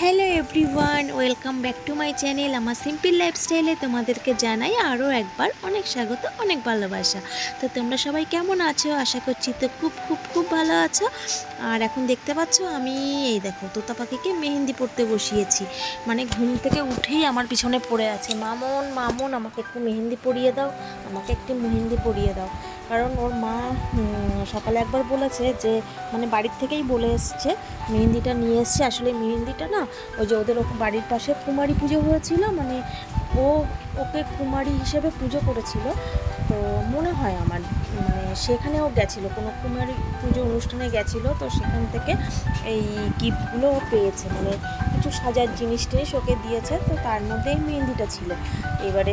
Hello everyone, welcome back to my channel আমার simple লাইফস্টাইলে তোমাদেরকে জানাই আরও একবার অনেক স্বাগত, অনেক ভালোবাসা। তো তোমরা সবাই কেমন আছো? আশা করছি তো খুব খুব খুব ভালো আছো। আর এখন দেখতে পাচ্ছ আমি, এই দেখো তোতা পাখিকে মেহেন্দি পড়তে বসিয়েছি। মানে ঘুম থেকে উঠেই আমার পিছনে পড়ে আছে। মামন মামন, আমাকে একটু মেহেন্দি পরিয়ে দাও, আমাকে একটু মেহেন্দি পরিয়ে দাও। কারণ ওর মা সকালে একবার বলেছে যে মানে বাড়ির থেকেই বলে এসছে, মেহেন্দিটা নিয়ে এসছে। আসলে মেহেন্দিটা না, ওই যে ওদের বাড়ির পাশে কুমারী পুজো হয়েছিল মানে ও, ওকে কুমারী হিসেবে পুজো করেছিল। তো মনে হয় আমার মানে সেখানেও গেছিল, কোনো কুমারী পুজো অনুষ্ঠানে গেছিল, তো সেখান থেকে এই গিফটগুলো ও পেয়েছে। মানে কিছু সাজার জিনিস টিনিস ওকে দিয়েছে, তো তার মধ্যেই মেহেন্দিটা ছিল। এবারে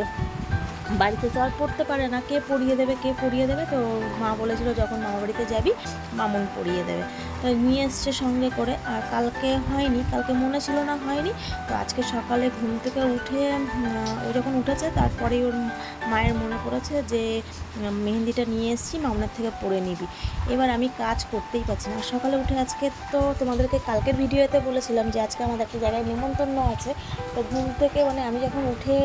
বাড়িতে তো আর পড়তে পারে না। কে পড়িয়ে দেবে, কে পড়িয়ে দেবে? তো মা বলেছিল যখন মামা বাড়িতে যাবি, মামুন পড়িয়ে দেবে। তো নিয়ে এসছে সঙ্গে করে। আর কালকে হয়নি, কালকে মনে ছিল না হয়নি। তো আজকে সকালে ঘুম থেকে উঠে ও যখন উঠেছে, তারপরেই ওর মায়ের মনে পড়েছে যে মেহেন্দিটা নিয়ে এসেছি, মামনের থেকে পড়ে নিবি। এবার আমি কাজ করতেই পারছি না। সকালে উঠে আজকে তো তোমাদেরকে কালকের ভিডিওতে বলেছিলাম যে, আজকে আমাদের একটা জায়গায় নেমন্তন্ন আছে। তো ঘুম থেকে মানে আমি যখন উঠে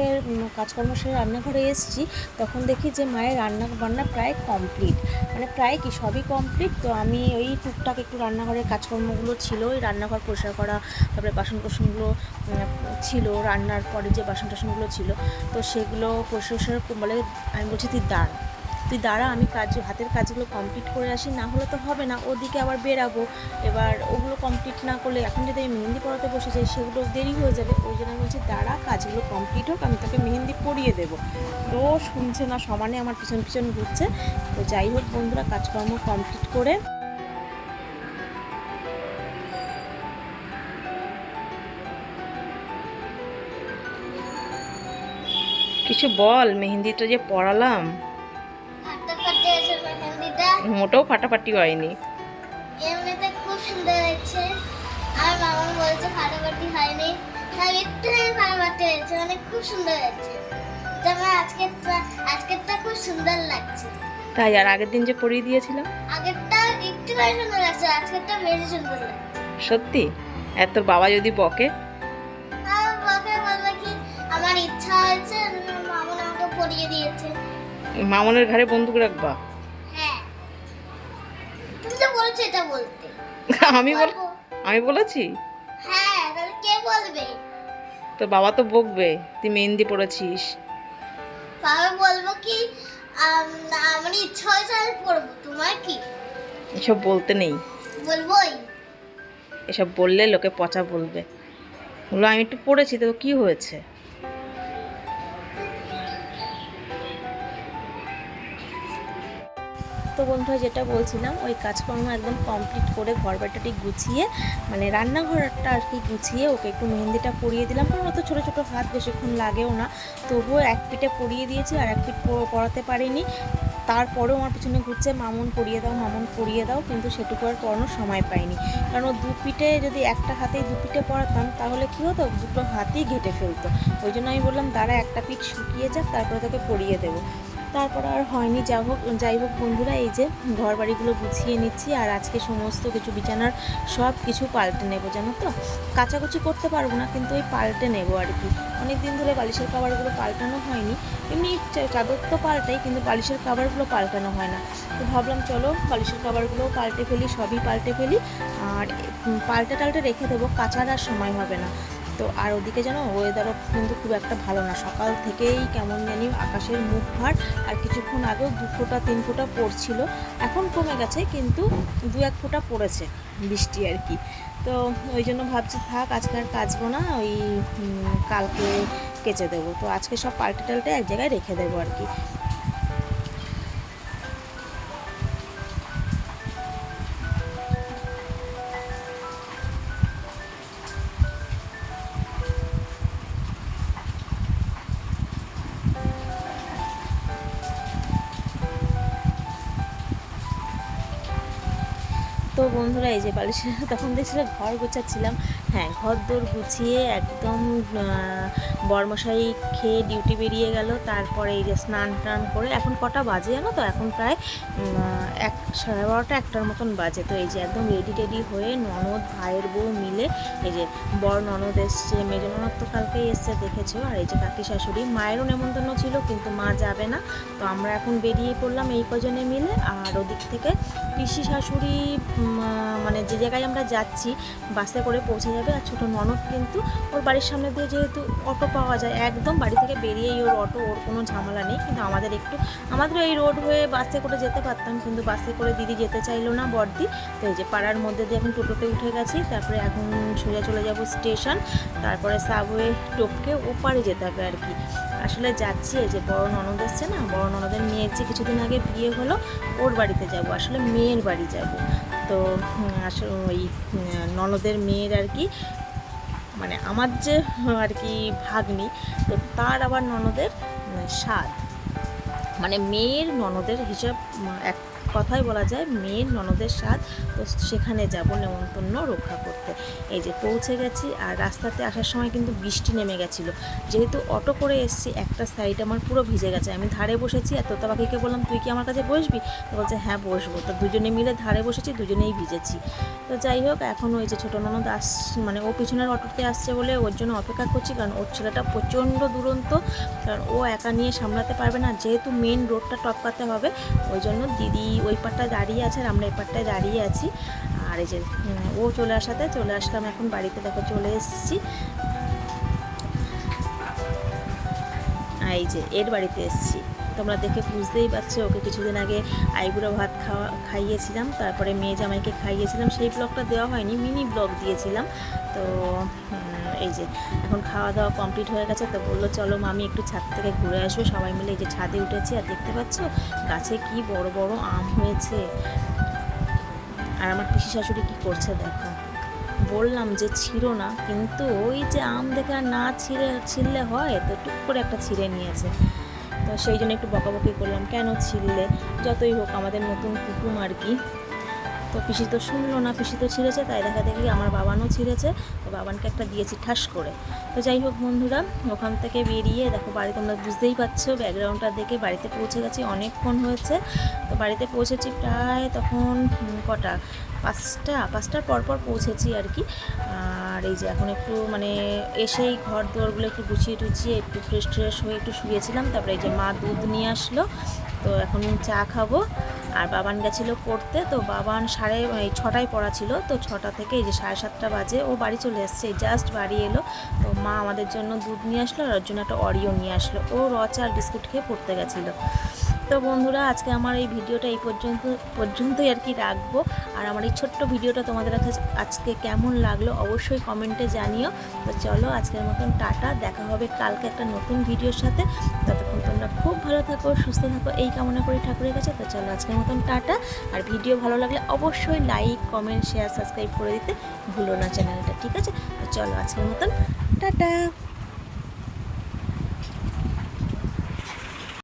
কাজকর্ম সেরে রান্নাঘরে এসেছি, তখন দেখি যে মায়ের রান্না বান্না প্রায় কমপ্লিট মানে প্রায় কি, সবই কমপ্লিট তো আমি ওই টুকটাক একটু রান্নাঘরের কাজকর্মগুলো ছিল, ওই রান্নাঘর পরিষ্কার করা, তারপরে বাসন কোসনগুলো ছিল, রান্নার পরে যে বাসন টাসনগুলো ছিল, তো সেগুলো পরিষ্কার বলে আমি বলছি তুই দাঁড়া। তুই দাঁড়া, আমি কাজ, হাতের কাজগুলো কমপ্লিট করে আসি, না হলে তো হবে না। ওদিকে আবার বেরাবো এবার ওগুলো কমপ্লিট না করলে এখন যদি আমি মেহেন্দি পড়াতে বসে যাই, সেগুলো দেরি হয়ে যাবে। ওই জন্য আমি বলছি, দাঁড়া, কাজগুলো কমপ্লিট হোক, আমি তাকে মেহেন্দি পরিয়ে দেবো। তো শুনছে না, সমানে আমার পিছন পিছন ঘুরছে। তো যাই হোক বন্ধুরা, কাজকর্ম কমপ্লিট করে কিছু বল, মেহেন্দিটা যে পড়ালাম মোটেও ফাটাফাটি হয়নি। এমনিতে খুব সুন্দর হয়েছে। আর মামা বলছে ফাটাফাটি হয়নি। একটু ফাটাফাটি হয়েছে। মানে খুব সুন্দর হয়েছে। আজকেরটা খুব সুন্দর লাগছে। তাই আর আগের দিন যে পড়িয়ে দিয়েছিলাম? আগেরটা একটু করে সুন্দর লাগছে। আজকেরটা বেশি সুন্দর লাগছে। সত্যি? এত বাবা যদি বকে? বলল আমার ইচ্ছা হয়েছে মামা আমাকে পরিয়ে দিয়েছে। মামনের ঘরে বন্দুক রাখবা। হ্যাঁ বলছো এটা বলতে। আমি বল আমি বলেছি? হ্যাঁ তাহলে কে বলবে? তো বাবা তো বকবে তুই মেহেন্দি পড়েছিস বাবা বলব কি আমার ইচ্ছা হয়েছে আমি পড়ব তোমার কি? এসব বলতে নেই। বলবোই? এসব বললে লোকে পচা বলবে। বলল আমি একটু পড়েছি তো কি হয়েছে? তো বন্ধুরা যেটা বলছিলাম, ওই কাজকর্ম একদম কমপ্লিট করে ঘর বাড়িটাটি গুছিয়ে মানে রান্নাঘরটা আর কি গুছিয়ে ওকে একটু মেহেন্দিটা পরিয়ে দিলাম। কারণ অত ছোটো ছোটো হাত বেশিক্ষণ লাগেও না, তবুও এক পিঠে পরিয়ে দিয়েছি আর এক পিঠ প- পরাতে পারিনি। তারপরেও আমার পিছনে ঘুরছে, মামুন পরিয়ে দাও, মামুন পরিয়ে দাও, কিন্তু সেটুকু আর পরানোর সময় পাইনি। কারণ দু পিঠে যদি একটা হাতেই দু পিঠে পরাতাম, তাহলে কী হতো? দুটো হাতেই ঘেটে ফেলতো। ওই জন্য আমি বললাম, দাঁড়া, একটা পিঠ শুকিয়ে যাক, তারপরে তাকে পরিয়ে দেবো। তারপর আর হয়নি। যা হোক, যাই হোক বন্ধুরা, এই যে ঘর বাড়িগুলো গুছিয়ে নিচ্ছি আর আজকে সমস্ত কিছু বিছানার সব কিছু পাল্টে নেব, জানো তো? কাচাকুচি করতে পারব না, কিন্তু ওই পাল্টে নেব আর কি। অনেক দিন ধরে বালিশের কাবারগুলো পাল্টানো হয়নি। এমনি চাদর তো পাল্টাই, কিন্তু বালিশের কাবারগুলো পাল্টানো হয় না। তো ভাবলাম চলো বালিশের কাবারগুলোও পাল্টে ফেলি, সবই পাল্টে ফেলি। আর পাল্টে টাল্টে রেখে দেবো, কাচার আর সময় হবে না। তো আর ওদিকে যেন ওয়েদারও কিন্তু খুব একটা ভালো না। সকাল থেকেই কেমন জানি আকাশের মুখ ভার, আর কিছুক্ষণ আগেও দু ফোঁটা, তিন ফোঁটা পড়ছিল, এখন কমে গেছে কিন্তু দু এক ফোঁটা পড়েছে বৃষ্টি আর কি। তো ওই জন্য ভাবছি, থাক আজকে আর কাচবো না, ওই কালকে কেচে দেবো। তো আজকে সব পাল্টে টাল্টে এক জায়গায় রেখে দেবো আর কি। বন্ধুরা, এই যে বালিশ তখন দেখছিল ঘর গোছাচ্ছিলাম। হ্যাঁ ঘর দোর গুছিয়ে একদম বরমশাই খেয়ে ডিউটি বেরিয়ে গেল। তারপরে এই যে স্নান টান করে এখন কটা বাজে জানো তো? এখন প্রায় এক, সাড়ে বারোটা, একটার মতন বাজে। তো এই যে একদম রেডি টেডি হয়ে ননদ, ভাইয়ের বউ মিলে এই যে বর ননদ এসছে, মেজ ননদ তো কালকেই এসছে, দেখেছ? আর এই যে কাকি শাশুড়ি, মায়েরও নেমন্তন্ন ছিল, কিন্তু মা যাবে না। তো আমরা এখন বেরিয়ে পড়লাম এই কজনে মিলে। আর ওদিক থেকে পিসি শাশুড়ি মানে যে জায়গায় আমরা যাচ্ছি, বাসে করে পৌঁছে যাবে আর ছোটো ননদ কিন্তু ওর বাড়ির সামনে দিয়ে যেহেতু অটো পাওয়া যায়, একদম বাড়ি থেকে বেরিয়েই ওর অটো, ওর কোনো ঝামেলা নেই। কিন্তু আমাদের একটু আমাদের এই রোড হয়ে বাসে করে যেতে পারতাম, কিন্তু বাসে করে দিদি যেতে চাইলো না বর্দি তো এই যে পাড়ার মধ্যে দিয়ে এখন টোটোতে উঠে গেছি, তারপরে এখন সোজা চলে যাব স্টেশন, তারপরে সাবওয়ে টোপকে ওপারে যেতে হবে আর কি। আসলে যাচ্ছি, এই যে বড় ননদ এসছে না, বড় ননদের মেয়ের যে কিছুদিন আগে বিয়ে হলো, ওর বাড়িতে যাব, আসলে মেয়ের বাড়ি যাব। তো ওই ননদের মেয়ের আর কি মানে আমার যে, আর কি ভাগ্নি, তো তার আবার ননদের স্বাদ। মানে মেয়ের ননদের হিসাব, এক কথাই বলা যায়, মেয়ের ননদের স্বাদ, তো সেখানে যাব নেমন্তন্ন রক্ষা করতে এই যে পৌঁছে গেছি আর রাস্তাতে আসার সময় কিন্তু বৃষ্টি নেমে গেছিল। যেহেতু অটো করে এসেছি, একটা সাইড আমার পুরো ভিজে গেছে। আমি ধারে বসেছি আর তোতা পাখিকে বললাম, তুই কি আমার কাছে বসবি? তো বলছে হ্যাঁ বসবো। তো দুজনে মিলে ধারে বসেছি, দুজনেই ভিজেছি। তো যাই হোক, এখন ওই যে ছোটো ননদ আস মানে ও পিছনের অটোতে আসছে বলে ওর জন্য অপেক্ষা করছি, কারণ ওর ছেলেটা প্রচণ্ড দুরন্ত। কারণ ও একা নিয়ে সামলাতে পারবে না, যেহেতু মেন রোডটা টপকাতে হবে, ওই জন্য দিদি ওই পাটটায় দাঁড়িয়ে আছে আর আমরা এই পাটটায় দাঁড়িয়ে আছি। এই যে ও চলে আসাতে চলে আসলাম এখন বাড়িতে। দেখো, চলে এসেছি। এই যে, এর বাড়িতে এসেছি। তোমরা দেখে বুঝতেই পারছ, ওকে কিছুদিন আগে আইবুড়ো ভাত খাওয়া, খাইয়েছিলাম, তারপরে মেয়ে জামাইকে খাইয়েছিলাম। সেই ব্লগটা দেওয়া হয়নি, মিনি ব্লগ দিয়েছিলাম। তো এই যে, এখন খাওয়া দাওয়া কমপ্লিট হয়ে গেছে। তো বলল, চলো মামি একটু ছাদ থেকে ঘুরে আসব সবাই মিলে এই যে, ছাদে উঠেছি। আর দেখতে পাচ্ছ, গাছে কি বড় বড় আম হয়েছে। আর আমার পিসি শাশুড়ি কী করছে দেখো। বললাম যে ছিল না, কিন্তু ওই যে আম দেখে আর না ছিঁড়ে, ছিঁড়লে হয়, তো টুক করে একটা ছিঁড়ে নিয়েছে। তো সেই জন্য একটু বকাবকি করলাম, কেন ছিঁড়লে? যতই হোক আমাদের নতুন কুকুম আর কি। তো পিসি তো শুনলো না, পিসি তো ছিঁড়েছে, তাই দেখা দেখি আমার বাবানও ছিঁড়েছে, তো বাবানকে একটা দিয়েছি ঠাস করে। তো যাই হোক বন্ধুরা, ওখান থেকে বেরিয়ে দেখো বাড়ি তোমরা বুঝতেই পারছ ব্যাকগ্রাউন্ডটা দেখে বাড়িতে পৌঁছে গেছি, অনেকক্ষণ হয়েছে। তো বাড়িতে পৌঁছেছি প্রায় তখন কটা? পাঁচটা, পাঁচটার পর পর পৌঁছেছি আর কি। আর এই যে এখন একটু মানে এসেই ঘর দুয়ারগুলো একটু গুছিয়ে টুছিয়ে একটু ফ্রেশ ট্রেশ হয়ে একটু শুয়েছিলাম, তারপরে এই যে মা দুধ নিয়ে আসলো, তো এখন চা খাব। আর বাবান গেছিল পড়তে, তো বাবান সাড়ে ছটায় পড়া ছিল, তো ছটা থেকে এই যে সাড়ে সাতটা বাজে, ও বাড়ি চলে এসছে জাস্ট বাড়ি এলো, তো মা আমাদের জন্য দুধ নিয়ে আসলো আর ওর জন্য একটা অরিও নিয়ে আসলো। ও রচা আর বিস্কুট খেয়ে পড়তে গেছিল। তো বন্ধুরা, আজকে আমার এই ভিডিওটা এই পর্যন্ত, পর্যন্তই আর কি রাখব। আর আমার এই ছোট্ট ভিডিওটা তোমাদের আজকে কেমন লাগল অবশ্যই কমেন্টে জানিও। তো চলো, আজকের মতন টাটা, দেখা হবে কালকে একটা নতুন ভিডিওর সাথে। ততক্ষণ তোমরা খুব ভালো থাকো, সুস্থ থাকো, এই কামনা করি ঠাকুরের কাছে। তো চলো, আজকের মতন টাটা। আর ভিডিও ভালো লাগলে অবশ্যই লাইক কমেন্ট শেয়ার সাবস্ক্রাইব করে দিতে ভুলো না চ্যানেলটা, ঠিক আছে? তো চলো, আজকের মতন টাটা।